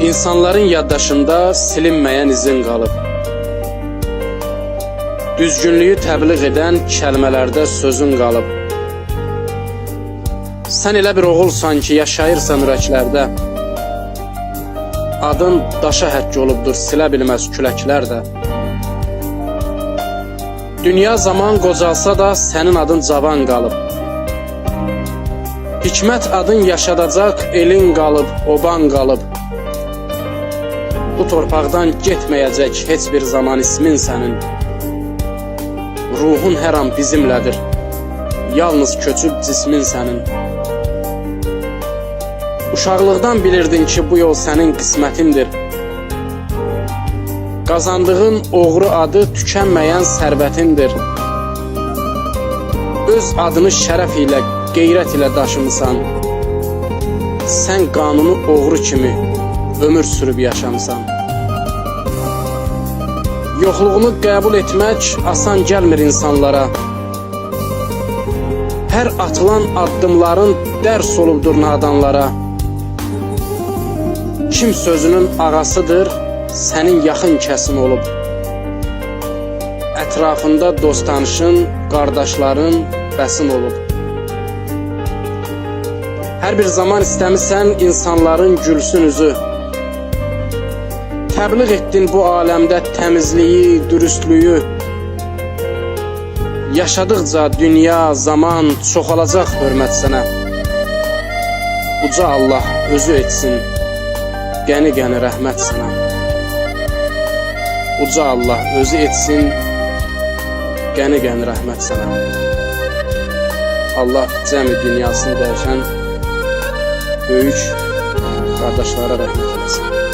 İnsanların yaddaşında silinmeyen izin qalıb. Düzgünlüyü təbliğ edən kəlmələrdə sözün qalıb. Sən elə bir oğulsan ki, yaşayırsan ürəklərdə. Adın daşa həkk olubdur, silə bilməz küləklər də. Dünya zaman qocalsa da sənin adın cavan qalıb. Hikmət adın yaşadacaq, elin qalıb, oban qalıb. Bu torpaqdan getməyəcək heç bir zaman ismin sənin. Ruhun hər an bizimlədir. Yalnız köçüb cismin sənin. Uşaqlıqdan bilirdin ki, bu yol sənin qismətindir. Qazandığın oğru adı tükənməyən sərvətindir. Öz adını şərəf ilə, qeyrət ilə daşımısan. Sən qanunu oğru kimi ömür sürüb yaşamısan. Yoxluğunu qəbul etmək asan gəlmir insanlara. Hər atılan addımların dərs olubdur nadanlara. Kim sözünün ağasıdır, sənin yaxın kəsin olub. Ətrafında dost tanışın, qardaşların bəsin olub. Hər bir zaman istəmisən insanların gülsün üzü. Təbliğ etdin bu aləmdə təmizliyi, dürüstlüyü. Yaşadıqca dünya, zaman çoxalacaq hörmət sənə. Uca Allah özü etsin, qəni-qəni rəhmət sənə. Uca Allah özü etsin, qəni-qəni rəhmət sənə. Allah cəmi dünyasını dəyişən böyük qardaşlara rəhmət eləsin.